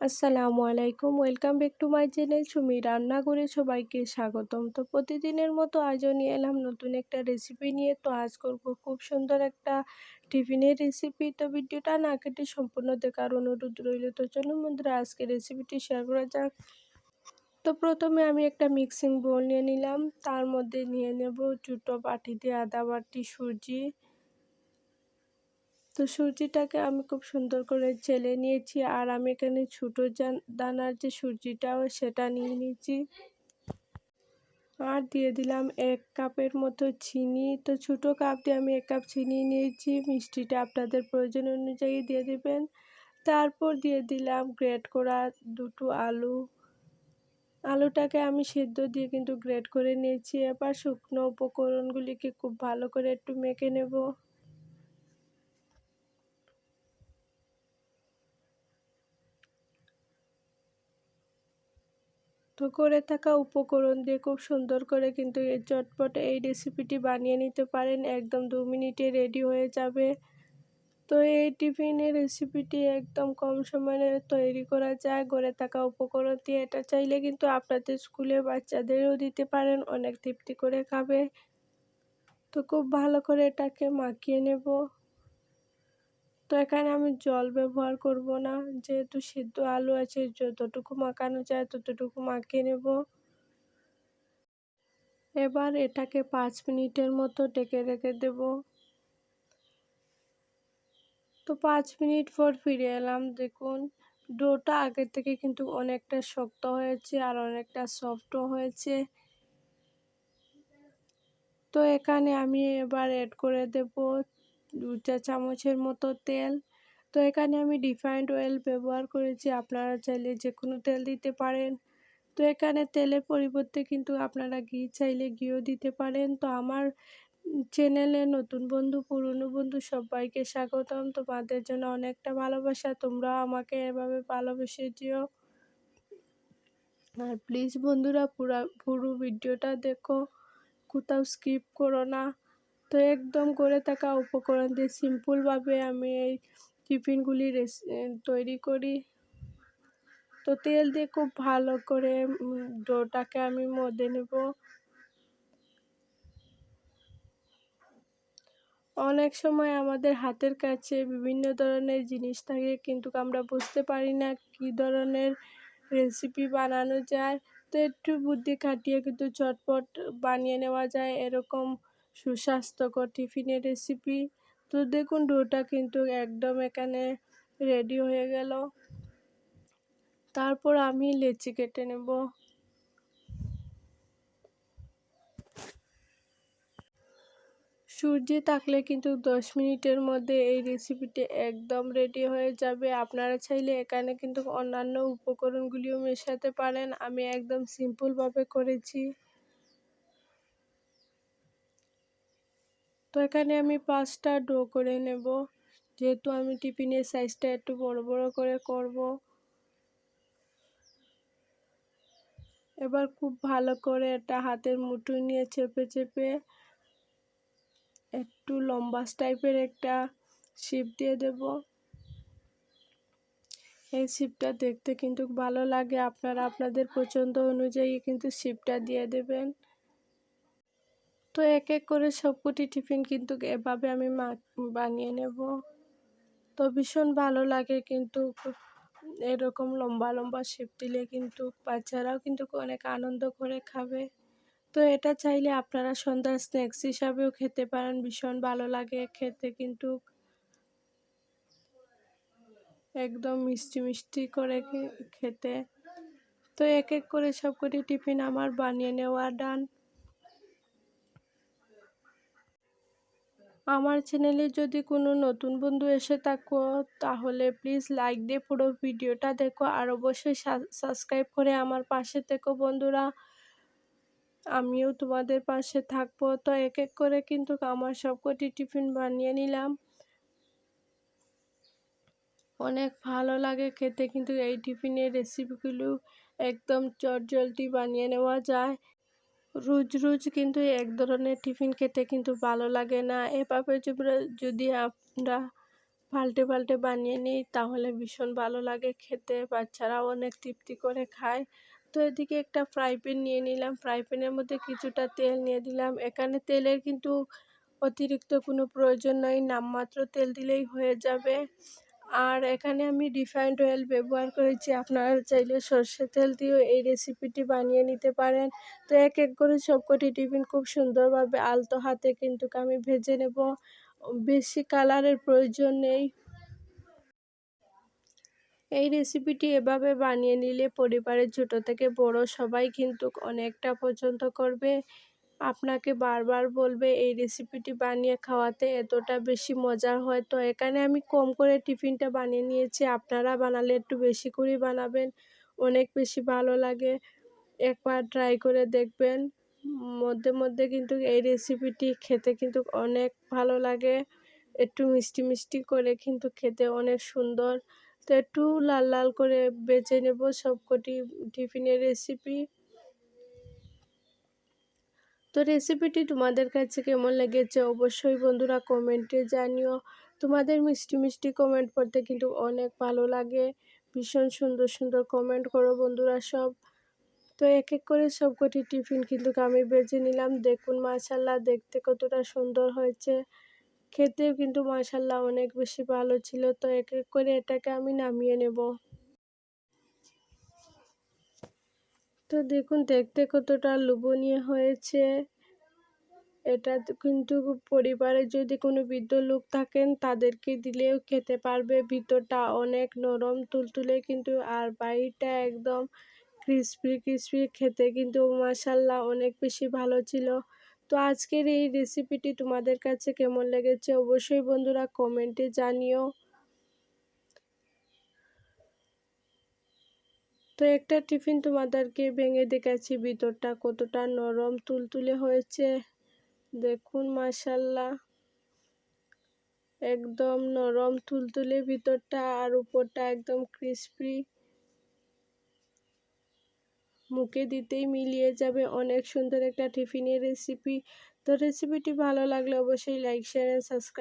আসসালামু আলাইকুম। Welcome back to my channel Sumi রান্না করে সবাইকে স্বাগতম। তো প্রতিদিনের মতো আজও নিয়ে এলাম নতুন একটা রেসিপি নিয়ে। তো আজ করব খুব সুন্দর একটা টিফিনের রেসিপি তো ভিডিওটা না কেটে সম্পূর্ণ দেখার অনুরোধ রইল। তো চলুন বন্ধুরা, আজকে রেসিপিটি শেয়ার করা যাক। তো প্রথমে আমি একটা মিক্সিং বোল নিয়ে নিলাম। তার মধ্যে নিয়ে নেব ছোটো বাটিতে আদা বাটি, সুজি। তো সুজিটাকে আমি খুব সুন্দর করে জেলে নিয়েছি আর আমি এখানে ছোটো দানার যে সুজিটাও সেটা নিয়ে নিয়েছি। আর দিয়ে দিলাম এক কাপের মতো চিনি। তো ছোটো কাপ দিয়ে আমি এক কাপ চিনি নিয়েছি। মিষ্টিটা আপনাদের প্রয়োজন অনুযায়ী দিয়ে দেবেন। তারপর দিয়ে দিলাম গ্রেট করা দুটো আলু। আলুটাকে আমি সেদ্ধ দিয়ে কিন্তু গ্রেট করে নিয়েছি। এবার শুকনো উপকরণগুলিকে খুব ভালো করে একটু মেখে নেব। তো করে থাকা উপকরণ দিয়ে খুব সুন্দর করে কিন্তু এই চটপট এই রেসিপিটি বানিয়ে নিতে পারেন। একদম দু মিনিটে রেডি হয়ে যাবে। তো এই টিফিনের রেসিপিটি একদম কম সময়ে তৈরি করা যায়। গড়ে থাকা উপকরণ দিয়ে এটা চাইলে কিন্তু আপনাদের স্কুলে বাচ্চাদেরও দিতে পারেন। অনেক তৃপ্তি করে খাবে। তো খুব ভালো করে এটাকে মাখিয়ে নেব। তো এখানে আমি জল ব্যবহার করব না। যেহেতু সিদ্ধ আলু আছে, যতটুকু মাখানো যায় ততটুকু মাখিয়ে নেব। এবার এটাকে পাঁচ মিনিটের মতো ডেকে রেখে দেব। তো পাঁচ মিনিট পর ফিরে এলাম, দেখুন। ডোটা আগের থেকে কিন্তু অনেকটা শক্ত হয়েছে আর অনেকটা সফটও হয়েছে। তো এখানে আমি এবার অ্যাড করে দেব দু চা চামচের মতো তেল। তো এখানে আমি ডিফাইন্ড অয়েল ব্যবহার করেছি, আপনারা চাইলে যে কোনো তেল দিতে পারেন। তো এখানে তেলের পরিবর্তে কিন্তু আপনারা ঘি চাইলে ঘিও দিতে পারেন। তো আমার চ্যানেলে নতুন বন্ধু, পুরনো বন্ধু সবাইকে স্বাগতম। তোমাদের জন্য অনেকটা ভালোবাসা, তোমরা আমাকে এভাবে ভালোবেসে দিও। আর প্লিজ বন্ধুরা, পুরা, পুরো ভিডিওটা দেখো। কোথাও স্কিপ করো না। তো একদম করে থাকা উপকরণ দিয়ে সিম্পলভাবে আমি এই টিফিনগুলি তৈরি করি। তো তেল দিয়ে খুব ভালো করে ডোটাকে আমি মধ্যে নেব। অনেক সময় আমাদের হাতের কাছে বিভিন্ন ধরনের জিনিস থাকে, কিন্তু আমরা বুঝতে পারি না কী ধরনের রেসিপি বানানো যায়। তো একটু বুদ্ধি খাটিয়ে কিন্তু চটপট বানিয়ে নেওয়া যায়, এরকম সুস্বাস্থ্যকর টিফিনের রেসিপি তো দেখুন, ডোটা কিন্তু একদম এখানে রেডি হয়ে গেল। তারপর আমি লেচি কেটে নেব। সূর্যে থাকলে কিন্তু দশ মিনিটের মধ্যে এই রেসিপিটি একদম রেডি হয়ে যাবে। আপনারা চাইলে এখানে কিন্তু অন্যান্য উপকরণগুলিও মেশাতে পারেন। আমি একদম সিম্পলভাবে করেছি। তো এখানে আমি পাঁচটা ডো করে নেব। যেহেতু আমি টিফিনের সাইজটা একটু বড় বড় করে করব। এবার খুব ভালো করে এটা হাতের মুঠো নিয়ে চেপে চেপে একটু লম্বা টাইপের একটা শিপ দিয়ে দেব। এই শিপটা দেখতে কিন্তু ভালো লাগে। আপনারা আপনাদের পছন্দ অনুযায়ী কিন্তু শিপটা দিয়ে দেবেন। তো এক এক করে সবকটি টিফিন কিন্তু এভাবে আমি মা, বানিয়ে নেব। তো ভীষণ ভালো লাগে কিন্তু এরকম লম্বা লম্বা শেপ দিলে কিন্তু বাচ্চারাও কিন্তু অনেক আনন্দ করে খাবে। তো এটা চাইলে আপনারা সন্ধ্যার স্ন্যাক্স হিসাবেও খেতে পারেন, ভীষণ ভালো লাগে খেতে কিন্তু। একদম মিষ্টি মিষ্টি করে খেতে। তো এক এক করে সবকটি টিফিন আমার বানিয়ে নেওয়া ডান আমার চ্যানেলে যদি কোনো নতুন বন্ধু এসে থাকো, তাহলে প্লিজ লাইক দিয়ে পুরো ভিডিওটা দেখো। আর অবশ্যই সাবস্ক্রাইব করে আমার পাশে থেকো বন্ধুরা। আমিও তোমাদের পাশে থাকব। তো এক এক করে কিন্তু আমার সবকটি টিফিন বানিয়ে নিলাম। অনেক ভালো লাগে খেতে, কিন্তু এই টিফিনের রেসিপিগুলো একদম চটজলদি বানিয়ে নেওয়া যায়। রোজ রোজ কিন্তু এক ধরনের টিফিন খেতে কিন্তু ভালো লাগে না। এভাবে যদি আমরা পাল্টে পাল্টে বানিয়ে নিই, তাহলে ভীষণ ভালো লাগে খেতে। বাচ্চারাও অনেক তৃপ্তি করে খায়। তো এদিকে একটা ফ্রাই প্যান নিয়ে নিলাম। ফ্রাই প্যানের মধ্যে কিছুটা তেল নিয়ে দিলাম। এখানে তেলের কিন্তু অতিরিক্ত কোনো প্রয়োজন নয় নামমাত্র তেল দিলেই হয়ে যাবে। আর এখানে আমি রিফাইন্ড অয়েল ব্যবহার করেছি। আপনারা চাইলে সর্ষে তেল দিয়েও এই রেসিপিটি বানিয়ে নিতে পারেন। তো এক এক করে সবকটি টিফিন খুব সুন্দরভাবে আলতো হাতে কিন্তু আমি ভেজে নেব। বেশি কালারের প্রয়োজন নেই। এই রেসিপিটি এভাবে বানিয়ে নিলে পরিবারের ছোট থেকে বড় সবাই কিন্তু অনেকটা পছন্দ করবে। আপনাকে বারবার বলবে, এই রেসিপিটি বানিয়ে খাওয়াতে এতটা বেশি মজা হয়। তো এখানে আমি কম করে টিফিনটা বানিয়ে নিয়েছি। আপনারা বানালে একটু বেশি করে বানাবেন, অনেক বেশি ভালো লাগে। একবার ট্রাই করে দেখবেন। মধ্যে মধ্যে কিন্তু এই রেসিপিটি খেতে কিন্তু অনেক ভালো লাগে। একটু মিষ্টি মিষ্টি করে কিন্তু খেতে অনেক সুন্দর। তো একটু লাল লাল করে বেছে নেব সবকটি টিফিনের রেসিপি তো রেসিপিটি তোমাদের কাছে কেমন লেগেছে? অবশ্যই বন্ধুরা কমেন্টে জানিও। তোমাদের মিষ্টি মিষ্টি কমেন্ট পড়তে কিন্তু অনেক ভালো লাগে। ভীষণ সুন্দর সুন্দর কমেন্ট করো বন্ধুরা সব। তো এক এক করে সবকটি টিফিন কিন্তু আমি বেজে নিলাম। দেখুন মাশাল্লাহ দেখতে কতটা সুন্দর হয়েছে। খেতেও কিন্তু মাশাল্লাহ অনেক বেশি ভালো ছিল। তো এক এক করে এটাকে আমি নামিয়ে নেব। তো দেখুন, দেখতে কতটা লোভনীয় হয়েছে। এটা কিন্তু পরিবারে যদি কোনো বৃদ্ধ লোক থাকেন, তাদেরকে দিলেও খেতে পারবে। ভিতরটা অনেক নরম, তুলতুলে কিন্তু, আর বাড়িটা একদম ক্রিসপি ক্রিসপি। খেতে কিন্তু মাসাল্লাহ অনেক বেশি ভালো ছিল। তো আজকের এই রেসিপিটি তোমাদের কাছে কেমন লেগেছে? অবশ্যই বন্ধুরা কমেন্টে জানিও। তো একটা টিফিন তোমাদেরকে ভেঙে দেখাচ্ছি, ভিতরটা কতটা নরম তুলতুলে হয়েছে। দেখুন মাসাল্লাহ একদম নরম তুলতুলে ভিতরটা আর উপরটা একদম ক্রিসপি মুখে দিতেই মিলিয়ে যাবে অনেক সুন্দর একটা টিফিনের রেসিপি তো রেসিপিটি ভালো লাগলে অবশ্যই লাইক শেয়ার সাবস্ক্রাইব